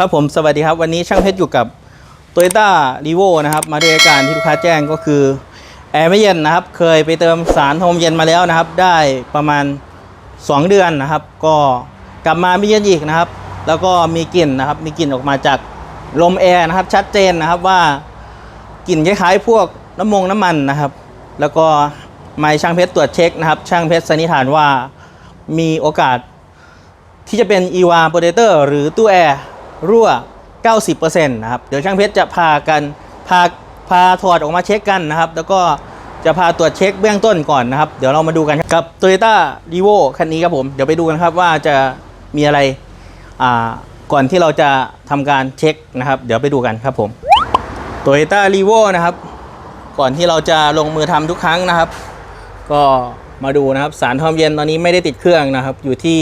ครับผมสวัสดีครับวันนี้ช่างเพชรอยู่กับ t o y ยต้ารีโวนะครับ มาด้วยอาการที่ลูกค้าแจ้งก็คือแอร์ไม่เย็นนะครับ เคยไปเติมสารโฮมเย็นมาแล้วนะครับ ได้ประมาณ 2 เดือนนะครับ ก็กลับมาไม่เย็นอีกนะครับ แล้วก็มีกลิ่นนะครับ มีกลิ่นออกมาจากลมแอร์นะครับ ชัดเจนนะครับว่ากลิ่นคล้ายๆพวกน้ำมงน้ำมันนะครับ แล้วก็ไม้ช่างเพชรตรวจเช็คนะครับ ช่างเพชรสันนิษฐานว่ามีโอกาสที่จะเป็น e v a p o r a t o r หรือตู้แอร์ รั่ว 90%นะครับ เดี๋ยวช่างเพชรจะพากันพาพาถอดออกมาเช็คกันนะครับ แล้วก็จะพาตรวจเช็คเบื้องต้นก่อนนะครับ เดี๋ยวเรามาดูกันกับ Toyota r e v o คันนี้ครับผม เดี๋ยวไปดูกันครับว่าจะมีอะไรอ่าก่อนที่เราจะทำการเช็คนะครับ เดี๋ยวไปดูกันครับผม Toyota r e v o นะครับ ก่อนที่เราจะลงมือทำทุกครั้งนะครับ ก็มาดูนะครับ สารทอมเย็นตอนนี้ไม่ได้ติดเครื่องนะครับ อยู่ที่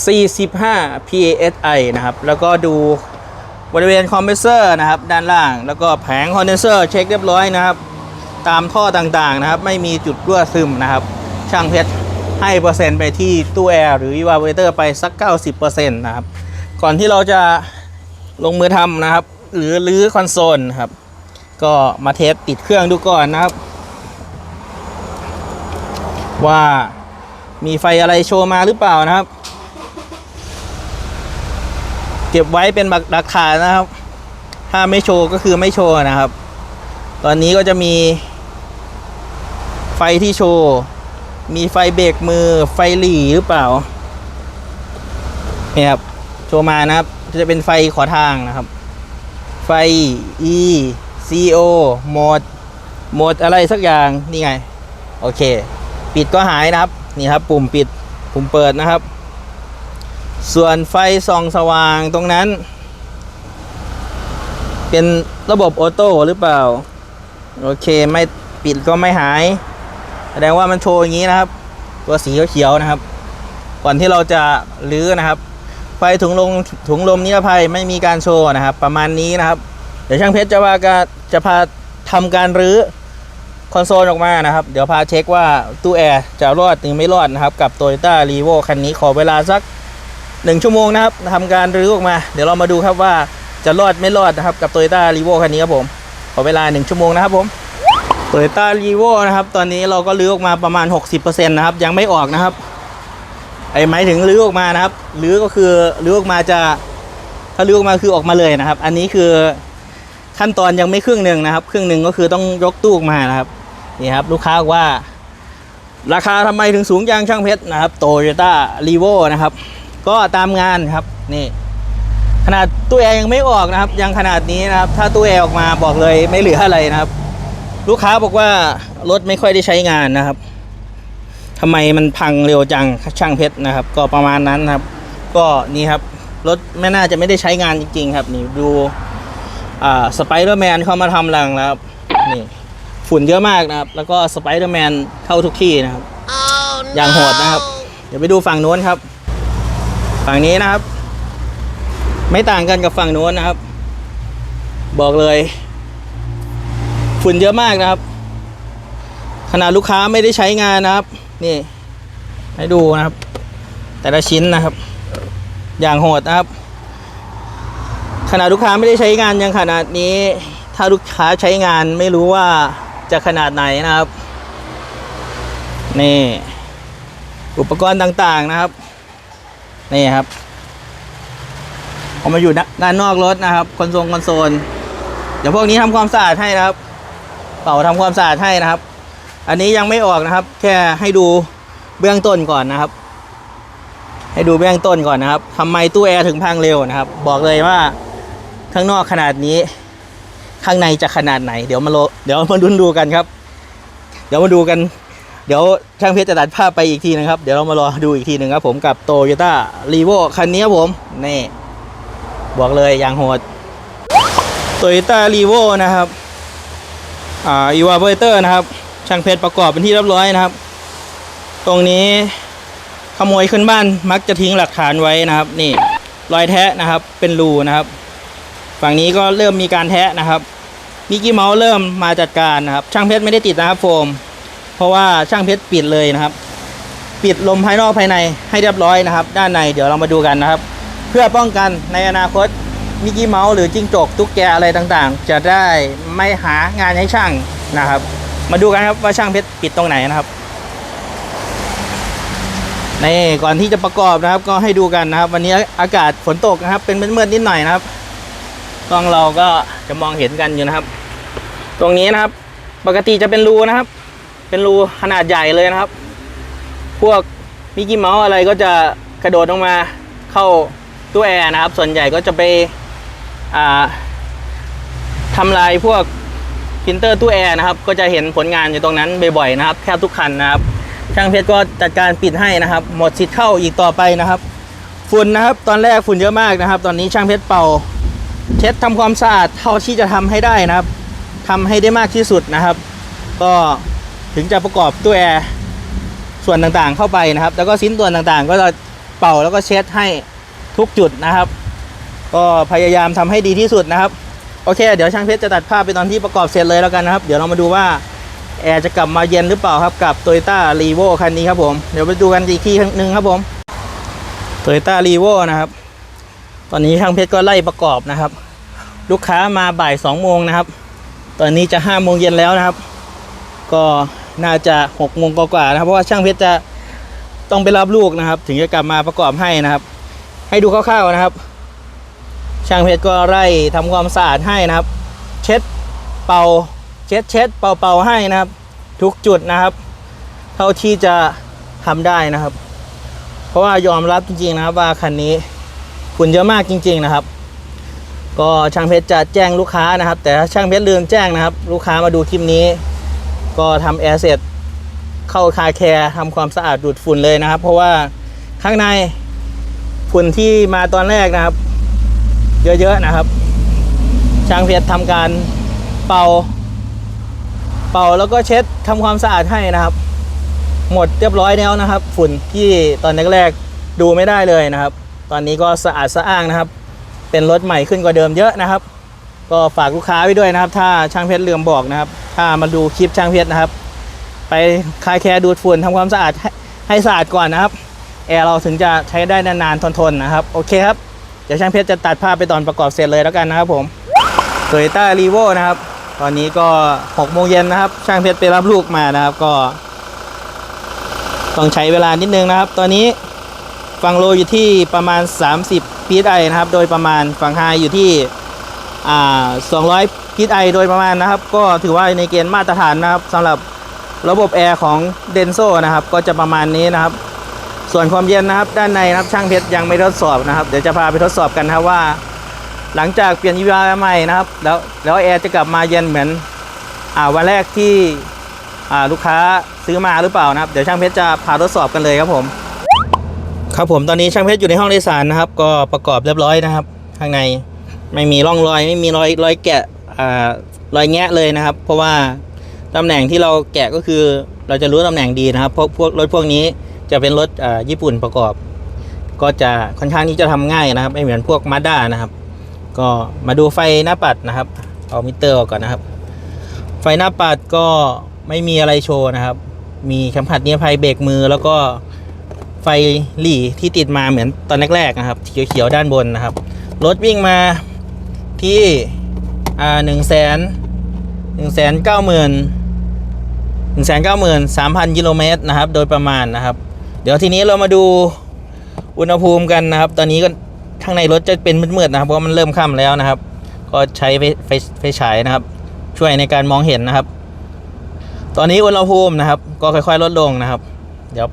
45 psi นะครับ แล้วก็ดูบริเวณคอมเพรสเซอร์นะครับ ด้านล่าง แล้วก็แผงคอนเดนเซอร์เช็คเรียบร้อยนะครับ ตามท่อต่างๆนะครับ ไม่มีจุดรั่วซึมนะครับ ช่างเพชรให้เปอร์เซ็นต์ไปที่ตู้แอร์หรือ evaporator ไปสัก 90%นะครับ ก่อนที่เราจะลงมือทำนะครับ หรือรื้อคอนโซลครับ ก็มาเทสติดเครื่องดูก่อนนะครับ ว่ามีไฟอะไรโชว์มาหรือเปล่านะครับ เก็บไว้เป็นหลักฐานนะครับ ถ้าไม่โชว์ก็คือไม่โชว์นะครับ ตอนนี้ก็จะมี ไฟที่โชว์ มีไฟเบรกมือไฟหลีหรือเปล่านี่ครับโชว์มานะครับ จะเป็นไฟขอทางนะครับ ไฟ E CO โหมดโหมดอะไรสักอย่างนี่ไง โอเค ปิดก็หายนะครับ นี่ครับ ปุ่มปิด ปุ่มเปิดนะครับ ส่วนไฟส่องสว่างตรงนั้น เป็นระบบออโต้หรือเปล่า โอเคไม่ปิดก็ไม่หาย แสดงว่ามันโชว์อย่างนี้นะครับ ตัวสีเขียวๆนะครับ ก่อนที่เราจะลื้อนะครับ ไฟถุงลมถุงลมนิรภัยไม่มีการโชว์นะครับ ประมาณนี้นะครับ เดี๋ยวช่างเพชรจะว่าจะจะพาทำการรื้อคอนโซลออกมานะครับ เดี๋ยวพาเช็คว่าตู้แอร์จะรอดหรือไม่รอดนะครับ กับ Toyota r e v o คันนี้ขอเวลาสัก 1 ชั่วโมงนะครับทำการรื้อออกมา เดี๋ยวเรามาดูครับว่าจะรอดไม่รอดนะครับกับ Toyota r e v o คันนี้ครับผมขอเวลา 1 ชั่วโมงนะครับผม Toyota r e v o นะครับ ตอนนี้เราก็รื้อออกมาประมาณ 60%นะครับ ยังไม่ออกนะครับ ไอ้หมายถึงรื้อออกมานะครับรื้อก็คือรื้อออกมาจะถ้ารื้อออกมาคือออกมาเลยนะครับ อันนี้คือขั้นตอนยังไม่ครึ่งหนึ่งนะครับ ครึ่งหนึ่งก็คือต้องยกตู้ออกมานะครับนี่ครับลูกค้าว่า ราคาทำไมถึงสูงจังช่างเพชรนะครับ Toyota r e v o นะครับ ก็ตามงานครับนี่ ขนาดตู้แอร์ยังไม่ออกนะครับ ยังขนาดนี้นะครับ ถ้าตู้แอร์ออกมาบอกเลยไม่เหลืออะไรนะครับ ลูกค้าบอกว่ารถไม่ค่อยได้ใช้งานนะครับทำไมมันพังเร็วจังช่างเพชรนะครับ ก็ประมาณนั้นนะครับ ก็นี่ครับรถไม่น่าจะไม่ได้ใช้งานจริง ๆ ครับ นี่ดูอ่าสไปเดอร์แมนเข้ามาทำรังแล้วครับนี่ฝุ่นเยอะมากนะครับ แล้วก็สไปเดอร์แมนเข้าทุกที่นะครับ อย่างโหดนะครับ เดี๋ยวไปดูฝั่งโน้นครับ ฝั่งนี้นะครับ ไม่ต่างกันกับฝั่งโน้นนะครับ บอกเลย ฝุ่นเยอะมากนะครับ ขนาดลูกค้าไม่ได้ใช้งานนะครับ นี่ ให้ดูนะครับ แต่ละชิ้นนะครับ อย่างโหดนะครับ ขนาดลูกค้าไม่ได้ใช้งานยังขนาดนี้ ถ้าลูกค้าใช้งานไม่รู้ว่าจะขนาดไหนนะครับ นี่ อุปกรณ์ต่างๆนะครับ นี่ครับเอามาอยู่ด้านนอกรถนะครับคอนโซลคอนโซลเดี๋ยวพวกนี้ทำความสะอาดให้นะครับ เป่าทำความสะอาดให้นะครับ อันนี้ยังไม่ออกนะครับ แค่ให้ดูเบื้องต้นก่อนนะครับ ให้ดูเบื้องต้นก่อนนะครับทำไมตู้แอร์ถึงพังเร็วนะครับ บอกเลยว่าข้างนอกขนาดนี้ ข้างในจะขนาดไหน เดี๋ยวมาโลเดี๋ยวมาดุนดูกันครับ เดี๋ยวมาดูกัน เดี๋ยวช่างเพชรจะตัดภาพไปอีกทีนะครับ เดี๋ยวเรามารอดูอีกทีหนึ่งครับผมกับโตโยต้ารีโวคันนี้ครับผม นี่ บอกเลยอย่างโหดโตโยต้ารีโวนะครับ อ่าอีวาเบอร์เตอร์นะครับ ช่างเพชรประกอบเป็นที่เรียบร้อยนะครับ ตรงนี้ขโมยขึ้นบ้านมักจะทิ้งหลักฐานไว้นะครับ นี่ รอยแทะนะครับ เป็นรูนะครับ ฝั่งนี้ก็เริ่มมีการแทะนะครับมิกกี้เมาส์เริ่มมาจัดการนะครับ ช่างเพชรไม่ได้ติดนะครับโฟม เพราะว่าช่างเพชรปิดเลยนะครับ ปิดลมภายนอกภายในให้เรียบร้อยนะครับ ด้านในเดี๋ยวเรามาดูกันนะครับ เพื่อป้องกันในอนาคตมิกกี้เมาส์หรือจิ้งจกตุ๊กแกอะไรต่างๆ จะได้ไม่หางานให้ช่างนะครับ มาดูกันครับว่าช่างเพชรปิดตรงไหนนะครับนี่ก่อนที่จะประกอบนะครับ ก็ให้ดูกันนะครับ วันนี้อากาศฝนตกนะครับ เป็นมืดๆนิดหน่อยนะครับกล้องเราก็จะมองเห็นกันอยู่นะครับ ตรงนี้นะครับ ปกติจะเป็นรูนะครับ เป็นรูขนาดใหญ่เลยนะครับ พวกมิกกี้เมาส์อะไรก็จะกระโดดลงมาเข้าตู้แอร์นะครับ ส่วนใหญ่ก็จะไปอ่าทำลายพวกพิมพ์เตอร์ตู้แอร์นะครับ ก็จะเห็นผลงานอยู่ตรงนั้นบ่อยๆนะครับแทบทุกคันนะครับ ช่างเพชรก็จัดการปิดให้นะครับ หมดสิทธิ์เข้าอีกต่อไปนะครับ ฝุ่นนะครับ ตอนแรกฝุ่นเยอะมากนะครับ ตอนนี้ช่างเพชรเป่า เช็ดทำความสะอาดเท่าที่จะทำให้ได้นะครับทำให้ได้มากที่สุดนะครับ ก็ ถึงจะประกอบตู้แอร์ส่วนต่างๆเข้าไปนะครับ แล้วก็ชิ้นส่วนต่างๆ ก็จะเป่าแล้วก็เช็ดให้ทุกจุดนะครับ ก็พยายามทำให้ดีที่สุดนะครับ โอเค เดี๋ยวช่างเพชรจะตัดภาพไปตอนที่ประกอบเสร็จเลยแล้วกันนะครับ เดี๋ยวเรามาดูว่าแอร์จะกลับมาเย็นหรือเปล่าครับกับ Toyota r e v o คันนี้ครับผม เดี๋ยวไปดูกันอีกทีหนึ่งครับผม Toyota r e v o นะครับ ตอนนี้ช่างเพชรก็ไล่ประกอบนะครับ ลูกค้ามาบ่ายสองโมงนะครับ ตอนนี้จะห้าโมงเย็นแล้วนะครับ ก็ น่าจะหกโมงกว่าๆนะครับ เพราะว่าช่างเพชรจะต้องไปรับลูกนะครับ ถึงจะกลับมาประกอบให้นะครับ ให้ดูคร่าวๆนะครับ ช่างเพชรก็ไล่ทำความสะอาดให้นะครับ เช็ดเป่าเช็ดเช็ดเป่าเป่าให้นะครับ ทุกจุดนะครับ เท่าที่จะทำได้นะครับ เพราะว่ายอมรับจริงๆนะครับ ว่าคันนี้ฝุ่นเยอะมากจริง ๆนะครับ ก็ช่างเพชรจะแจ้งลูกค้านะครับ แต่ถ้าช่างเพชรลืมแจ้งนะครับ ลูกค้ามาดูคลิปนี้ ก็ทำแอร์เสร็จเข้าคาแคร์ทำความสะอาดดูดฝุ่นเลยนะครับ เพราะว่าข้างในฝุ่นที่มาตอนแรกนะครับ เยอะๆนะครับ ช่างเพชรทำการเป่า เป่าแล้วก็เช็ดทำความสะอาดให้นะครับ หมดเรียบร้อยแล้วนะครับ ฝุ่นที่ตอนแรกๆดูไม่ได้เลยนะครับ ตอนนี้ก็สะอาดสะอ้างนะครับ เป็นรถใหม่ขึ้นกว่าเดิมเยอะนะครับ ก็ฝากลูกค้าไว้ด้วยนะครับ ถ้าช่างเพชรเลือมบอกนะครับ ถ้ามาดูคลิปช่างเพชรนะครับ ไปคลายแคร์ดูดฝุ่นทำความสะอาดให้ให้สะอาดก่อนนะครับ แอร์เราถึงจะใช้ได้นานๆทนๆนะครับ โอเคครับ เดี๋ยวช่างเพชรจะตัดภาพไปตอนประกอบเสร็จเลยแล้วกันนะครับผม t o y ต้ารีโวนะครับ ตอนนี้ก็6โมงเย็นนะครับ ช่างเพชรไปรับลูกมานะครับ ก็ ต้องใช้เวลานิดนึงนะครับ ตอนนี้ฟังโลอยู่ที่ประมาณ 30พีไอนะครับ โดยประมาณฟังไฮอยู่ที่ 200พีไอโดยประมาณนะครับ ก็ถือว่าในเกณฑ์มาตรฐานนะครับสำหรับระบบแอร์ของเดนโซนะครับ ก็จะประมาณนี้นะครับ ส่วนความเย็นนะครับ ด้านในนะครับช่างเพชรยังไม่ทดสอบนะครับ เดี๋ยวจะพาไปทดสอบกันนะครับว่า หลังจากเปลี่ยนยีวาใหม่นะครับ แล้วแล้วแอร์จะกลับมาเย็นเหมือนอวันแรกที่ลูกค้าซื้อมาหรือเปล่านะครับ เดี๋ยวช่างเพชรจะพาทดสอบกันเลยครับผมครับผมตอนนี้ช่างเพชรอยู่ในห้องโดยสารนะครับ ก็ประกอบเรียบร้อยนะครับ ข้างใน ไม่มีร่องรอยไม่มีรอยรอยแกะอ่ารอยแงะเลยนะครับ เพราะว่าตำแหน่งที่เราแกะก็คือเราจะรู้ตำแหน่งดีนะครับเพราะพวกรถพวกนี้จะเป็นรถอ่าญี่ปุ่นประกอบ ก็จะค่อนข้างที่จะทำง่ายนะครับไม่เหมือนพวกมาด้านะครับ ก็มาดูไฟหน้าปัดนะครับ เอามิเตอร์ออกก่อนนะครับ ไฟหน้าปัดก็ไม่มีอะไรโชว์นะครับ มีเข็มขัดนิรภัยเบรกมือ แล้วก็ไฟหลี่ที่ติดมาเหมือนตอนแรกๆนะครับเขียวๆด้านบนนะครับรถวิ่งมา ที่อ่าหนึ่งแสนหนึ่งแสนเก้าหมื่นหนึ่งแสนเก้าหมื่นสามพันกิโลเมตรนะครับ โดยประมาณนะครับ เดี๋ยวทีนี้เรามาดูอุณหภูมิกันนะครับ ตอนนี้ก็ข้างในรถจะเป็นมืดๆนะครับ เพราะมันเริ่มค่ำแล้วนะครับ ก็ใช้ไฟไฟไฟฉายนะครับ ช่วยในการมองเห็นนะครับ ตอนนี้อุณหภูมินะครับ ก็ค่อยๆลดลงนะครับ เดี๋ยว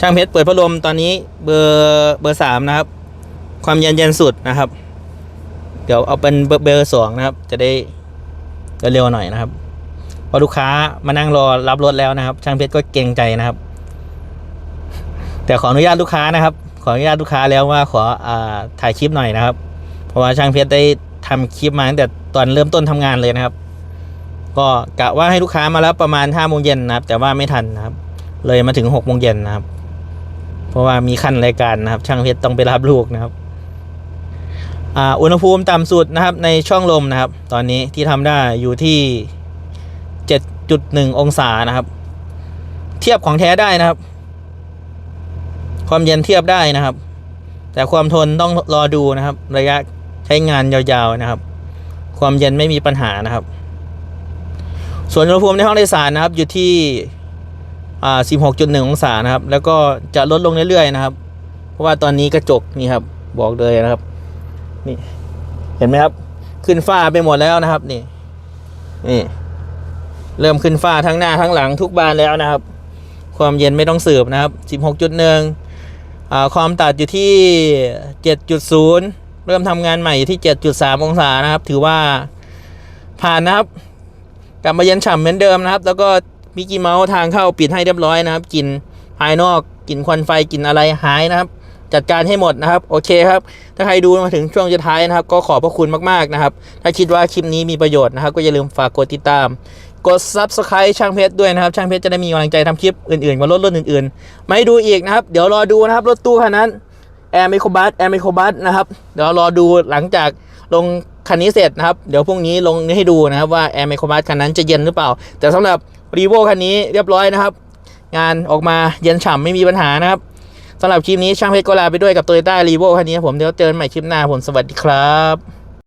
ช่างเพชรเปิดพัดลมตอนนี้เบอร์เบอร์สามนะครับ ความเย็นเย็นสุดนะครับ ดี๋ยวเอาเป็นเบอร์สองนะครับ จะได้เร็วๆหน่อยนะครับเพอลูกค้ามานั่งรอรับรถแล้วนะครับ ช่างเพชรก็เกรงใจนะครับ แต่ขออนุญาตลูกค้านะครับ ขออนุญาตลูกค้าแล้วว่าขออ่าถ่ายคลิปหน่อยนะครับ เพราะว่าช่างเพชรได้ทำคลิปมาตั้งแต่ตอนเริ่มต้นทำงานเลยนะครับ ก็กะว่าให้ลูกค้ามารับประมาณห้าโมงเย็นนะครับ แต่ว่าไม่ทันนะครับ เลยมาถึงหกโมงเย็นนะครับ เพราะว่ามีขั้นรายการนะครับ ช่างเพชรต้องไปรับลูกนะครับ อ่าอุณหภูมิต่ำสุดนะครับในช่องลมนะครับ ตอนนี้ที่ทำได้อยู่ที่เจ็ดจุดหนึ่งองศานะครับ เทียบของแท้ได้นะครับ ความเย็นเทียบได้นะครับ แต่ความทนต้องรอดูนะครับ ระยะใช้งานยาวๆนะครับ ความเย็นไม่มีปัญหานะครับ ส่วนอุณหภูมิในห้องโดยสารนะครับ อยู่ที่อ่า16.1 องศานะครับ แล้วก็จะลดลงเรื่อยๆนะครับ เพราะว่าตอนนี้กระจกนี่ครับ บอกเลยนะครับ นี่ เห็นไหมครับ ขึ้นฝ้าไปหมดแล้วนะครับ นี่ นี่ เริ่มขึ้นฝ้าทั้งหน้าทั้งหลังทุกบานแล้วนะครับ ความเย็นไม่ต้องสืบนะครับ16.1อ่าความตัดอยู่ที่ 7.0 เริ่มทำงานใหม่อยู่ที่ 7.3 องศานะครับ ถือว่าผ่านนะครับ กลับมาเย็นฉ่ำเหมือนเดิมนะครับ แล้วก็มิกกี้เมาส์ทางเข้าปิดให้เรียบร้อยนะครับกลิ่นภายนอกกลิ่นควันไฟกลิ่นอะไรหายนะครับ จัดการให้หมดนะครับ โอเคครับ ถ้าใครดูมาถึงช่วงสุดท้ายนะครับ ก็ขอบพระคุณมากๆนะครับ ถ้าคิดว่าคลิปนี้มีประโยชน์นะครับ ก็อย่าลืมฝากกดติดตาม กด subscribe ช่างเพชรด้วยนะครับ ช่างเพชรจะได้มีกำลังใจทำคลิปอื่นๆมารถรุ่นอื่นๆไม่ดูอีกนะครับ เดี๋ยวรอดูนะครับรถตู้คันนั้นแอร์ไมโครบัสแอร์ไมโครบัสนะครับเดี๋ยวรอดูหลังจากลงคันนี้เสร็จนะครับ เดี๋ยวพรุ่งนี้ลงให้ดูนะครับว่าแอร์ไมโครบัสคันนั้นจะเย็นหรือเปล่า แต่สำหรับรีโวคันนี้เรียบร้อยนะครับ งานออกมาเย็นฉ่ำไม่มีปัญหานะครับ สำหรับคลิปนี้ช่างเพชรก็ลาไปด้วยกับโตโยต้ารีโวคันนี้ครับผมเดี๋ยวเจอกันใหม่คลิปหน้าผมสวัสดีครับ